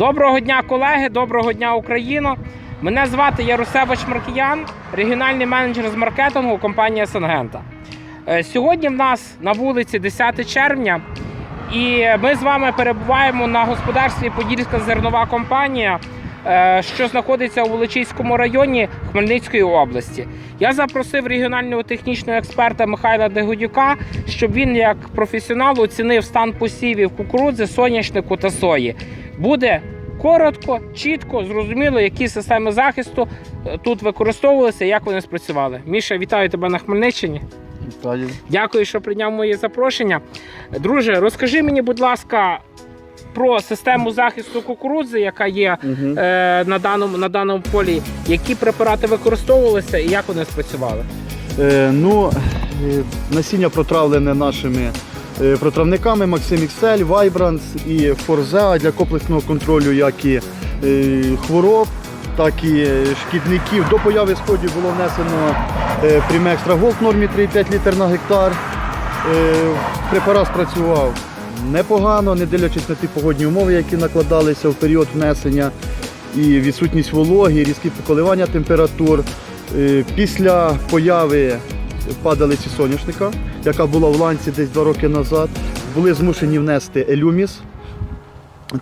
Доброго дня, колеги, доброго дня, Україно. Мене звати Ярусевич Маркіян, регіональний менеджер з маркетингу компанії Сенгента. Е, Сьогодні в нас на вулиці 10 червня, і ми з вами перебуваємо на господарстві Подільська зернова компанія, е, що знаходиться у Волочиському районі Хмельницької області. Я запросив регіонального технічного експерта Михайла Дегодюка, щоб він як професіонал оцінив стан посівів кукурудзи, соняшнику та сої. Буде коротко, чітко, зрозуміло, які системи захисту е, тут використовувалися, як вони спрацювали. Міша, вітаю тебе на Хмельниччині. Вітаю. Дякую, що прийняв моє запрошення. Друже, розкажи мені, будь ласка, про систему захисту кукурудзи, яка є Угу. е, на, даному, на даному полі, які препарати використовувалися і як вони спрацювали. Е, ну, е, насіння протравлене нашими протравниками Maxim XL, Vibrance і Forza для комплексного контролю як і е, хвороб, так і е, шкідників. До появи сходів було внесено е, Prime Gold в нормі 3,5 літр на гектар. Е, препарат спрацював непогано, не дивлячись на ті погодні умови, які накладалися в період внесення, і відсутність вологи, різкі коливання температур. Е, Після появи падалиці соняшника, яка була в ланці десь два роки назад, були змушені внести елюміс.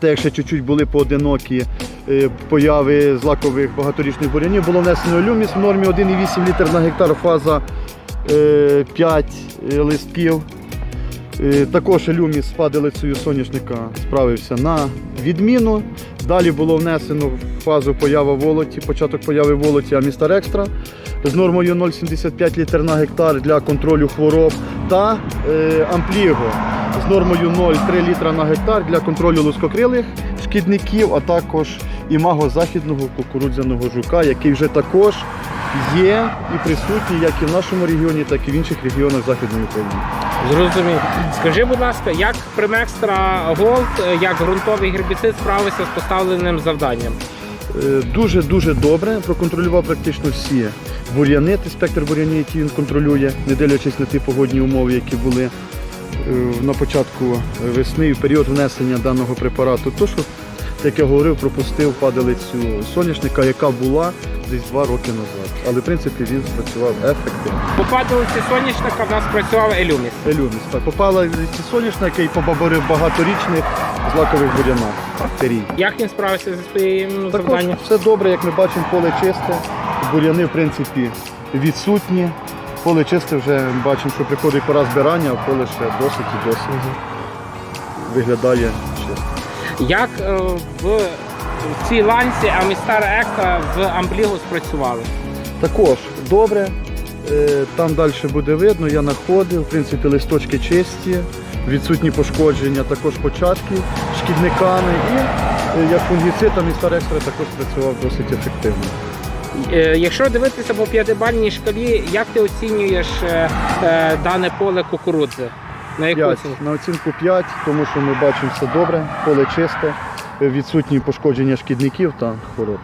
Те, як ще чуть-чуть були поодинокі е, появи злакових багаторічних бурянів, було внесено елюміс в нормі 1,8 літр на гектар, фаза е, 5 листків. Е, Також елюміс з соняшника справився на відміну. Далі було внесено в фазу появи волоті, початок появи волоті Амістар Екстра з нормою 0,75 літр на гектар для контролю хвороб та е, Ампліго з нормою 0,3 літра на гектар для контролю лускокрилих шкідників, а також імаго західного кукурудзяного жука, який вже також є і присутній як і в нашому регіоні, так і в інших регіонах Західної України. Зрозумів. Скажи, будь ласка, як Примекстра Голд, як ґрунтовий гербіцид справився з поставленим завданням? Дуже-дуже добре проконтролював практично всі бур'яни, спектр бур'янів, який він контролює, не дивлячись на ті погодні умови, які були е, на початку весни і в період внесення даного препарату. То, що, як я говорив, пропустив падалицю соняшника, яка була десь два роки назад. Але в принципі він спрацював ефективно. По падалиці соняшника в нас працював елюміс. Елюміс. Так, попала соняшника і побаборив багаторічних злакових бур'янах. Бактерій. Як він справився зі своїм Також завданням? все добре, як ми бачимо, поле чисте, бур'яни в принципі відсутні. Поле чисте вже бачимо, що приходить пора збирання, а поле ще досить і досить виглядає чисто. Як е, в в цій ланці Амістар Екстра з Амплігу спрацювали? Також добре. Е, Там далі буде видно, я знаходив, в принципі, листочки чисті, відсутні пошкодження, також початки шкідниками. І е, як фунгіцид, там і Екстра також працював досить ефективно. Е, Якщо дивитися по п'ятибальній шкалі, як ти оцінюєш е, дане поле кукурудзи? На яку 5. оцінку? На оцінку 5, тому що ми бачимо все добре, поле чисте, відсутні пошкодження шкідників та хвороб.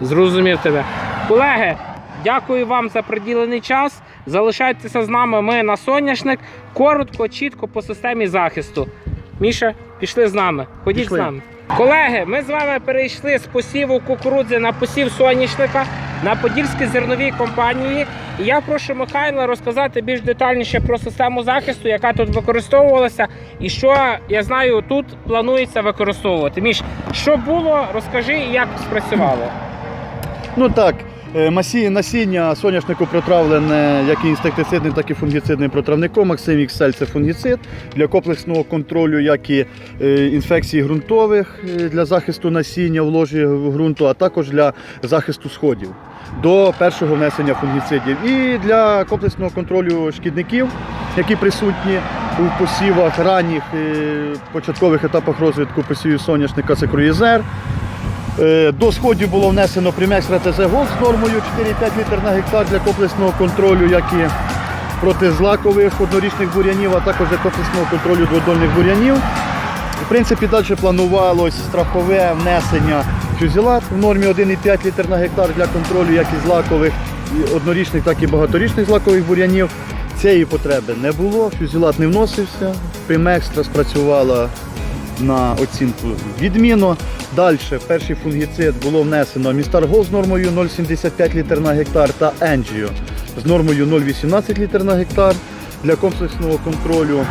Зрозумів тебе. Колеги, дякую вам за приділений час. Залишайтеся з нами. Ми на соняшник. Коротко, чітко по системі захисту. Міша, пішли з нами. Ходіть Пішли. з нами. Колеги, ми з вами перейшли з посіву кукурудзи на посів соняшника на Подільській зерновій компанії. І я прошу Михайла розказати більш детальніше про систему захисту, яка тут використовувалася, і що я знаю, тут планується використовувати. Міш, що було, розкажи і як спрацювало. Ну так, насіння соняшнику протравлене як інсектицидним, так і фунгіцидним протравником. Максим XL – це фунгіцид для комплексного контролю, як і е, інфекцій ґрунтових е, для захисту насіння в ложі ґрунту, а також для захисту сходів до першого внесення фунгіцидів. І для комплексного контролю шкідників, які присутні у посівах ранніх е, початкових етапах розвитку посівів соняшника, це круїзер. Е, До сходів було внесено Примекстра ТЗ Голд з нормою 4,5 літр на гектар для комплексного контролю, як і проти злакових однорічних бур'янів, а також для комплексного контролю дводольних бур'янів. В принципі, далі планувалось страхове внесення фюзілат в нормі 1,5 літр на гектар для контролю як і злакових і однорічних, так і багаторічних злакових бур'янів. Цієї потреби не було, фюзілат не вносився, Примекстра спрацювала на оцінку відміну. Далі перший фунгіцид було внесено Містаргол з нормою 0,75 літр на гектар та Енджіо з нормою 0,18 літр на гектар для комплексного контролю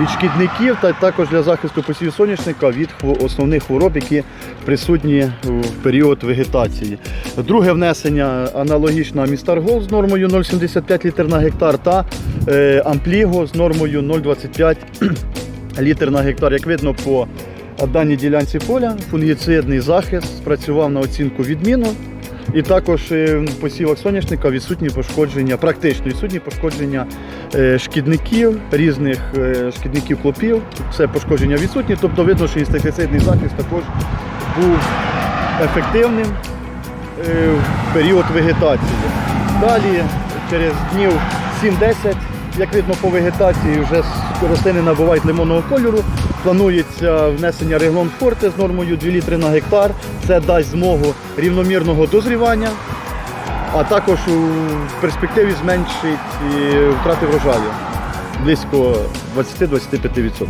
від шкідників та також для захисту посівів соняшника від основних хвороб, які присутні в період вегетації. Друге внесення аналогічно Містаргол з нормою 0,75 літр на гектар та е, Ампліго з нормою 0,25 літр на гектар. Як видно по даній ділянці поля, фунгіцидний захист спрацював на оцінку відміну. І також е, в посівах соняшника відсутні пошкодження, практично відсутні пошкодження е, шкідників, різних е, шкідників клопів. Все пошкодження відсутні. Тобто видно, що інсектицидний захист також був ефективним е, в період вегетації. Далі, через днів 7-10, як видно по вегетації, вже рослини набувають лимонного кольору. Планується внесення реглон форте з нормою 2 літри на гектар. Це дасть змогу рівномірного дозрівання, а також у перспективі зменшить е, втрати врожаю близько 20-25%.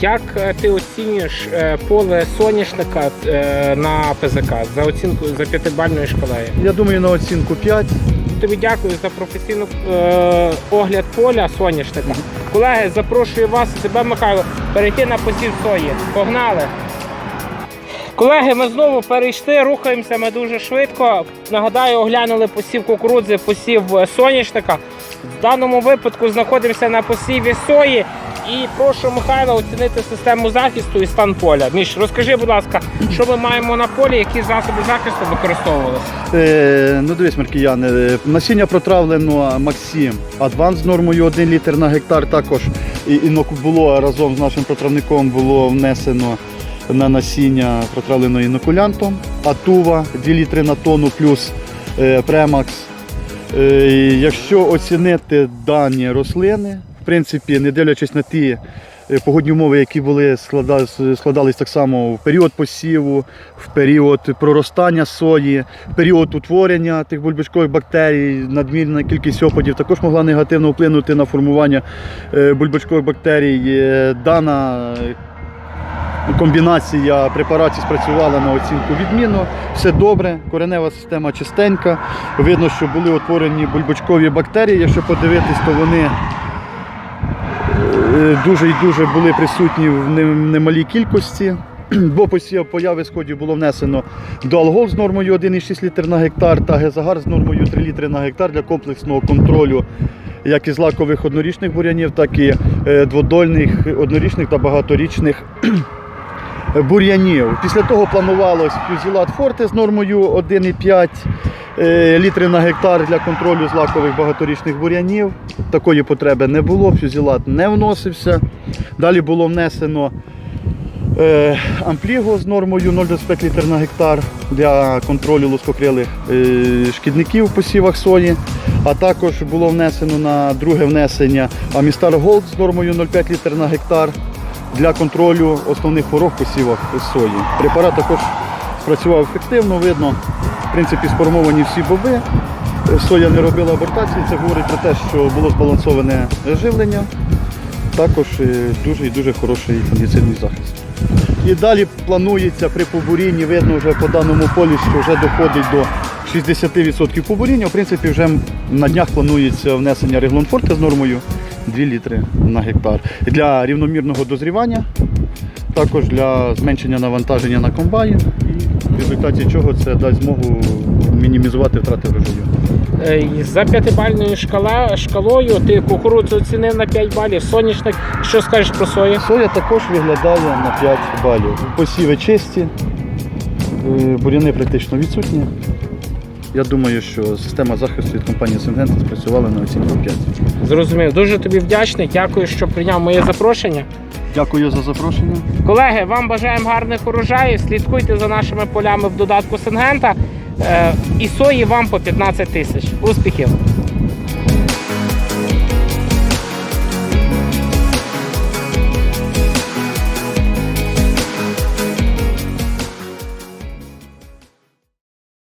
Як е, ти оцінюєш е, поле соняшника е, на ПЗК за оцінкою за п'ятибальною шкалею? Я думаю, на оцінку 5. Тобі дякую за професійний е, огляд поля соняшника. Колеги, запрошую вас і тебе, Михайло, перейти на посів сої. Погнали! Колеги, ми знову перейшли, рухаємося ми дуже швидко. Нагадаю, оглянули посів кукурудзи, посів е, соняшника. В даному випадку знаходимося на посіві сої. І прошу Михайла оцінити систему захисту і стан поля. Міш, розкажи, будь ласка, що ми маємо на полі, які засоби захисту використовувалися? Е, ну дивись, Маркіяне, е, насіння протравлено Максим Адванс з нормою 1 літр на гектар. Також і, і було разом з нашим протравником було внесено на насіння протравлено інокулянтом. Атува 2 літри на тонну плюс е, премакс. Е, якщо оцінити дані рослини, принципі, не дивлячись на ті е, погодні умови, які були складались, так само в період посіву, в період проростання сої, в період утворення тих бульбашкових бактерій, надмірна кількість опадів також могла негативно вплинути на формування е, бульбашкових бактерій. Дана е, комбінація препаратів спрацювала на оцінку відмінно. Все добре, коренева система чистенька. Видно, що були утворені бульбочкові бактерії. Якщо подивитись, то вони дуже і дуже були присутні в немалій кількості. Бо посів появи сходів було внесено Дуалгол з нормою 1,6 літр на гектар та Гезагар з нормою 3 літри на гектар для комплексного контролю як із злакових однорічних бур'янів, так і е, дводольних однорічних та багаторічних бур'янів. Після того планувалось фюзілат Форте з нормою 1,5 е, літри на гектар для контролю злакових багаторічних бур'янів. Такої потреби не було, фюзілат не вносився. Далі було внесено е, ампліго з нормою 0,25 літр на гектар для контролю лускокрилих е, шкідників в посівах сої. А також було внесено на друге внесення Амістар Голд з нормою 0,5 літр на гектар для контролю основних хвороб в посівах сої. Препарат також спрацював ефективно, видно, в принципі, сформовані всі боби. Е, Соя не робила абортації, це говорить про те, що було збалансоване живлення. Також е, дуже і дуже хороший фунгіцидний захист. І далі планується при побурінні, видно вже по даному полі, що вже доходить до 60% побуріння. В принципі, вже на днях планується внесення реглонфорта з нормою 2 літри на гектар. Для рівномірного дозрівання, також для зменшення навантаження на комбайн, в результаті чого це дасть змогу мінімізувати втрати врожаю. Е, За п'ятибальною шкалою ти кукурудзу оцінив на 5 балів, соняшник. Що скажеш про сою? Соя також виглядає на 5 балів. Посіви чисті, е, буряни практично відсутні. Я думаю, що система захисту від компанії Сингента спрацювала на оцінку 5. Зрозумів. Дуже тобі вдячний. Дякую, що прийняв моє запрошення. Дякую за запрошення. Колеги, вам бажаємо гарних урожаїв. Слідкуйте за нашими полями в додатку Сингента. Е, І сої вам по 15 тисяч. Успіхів!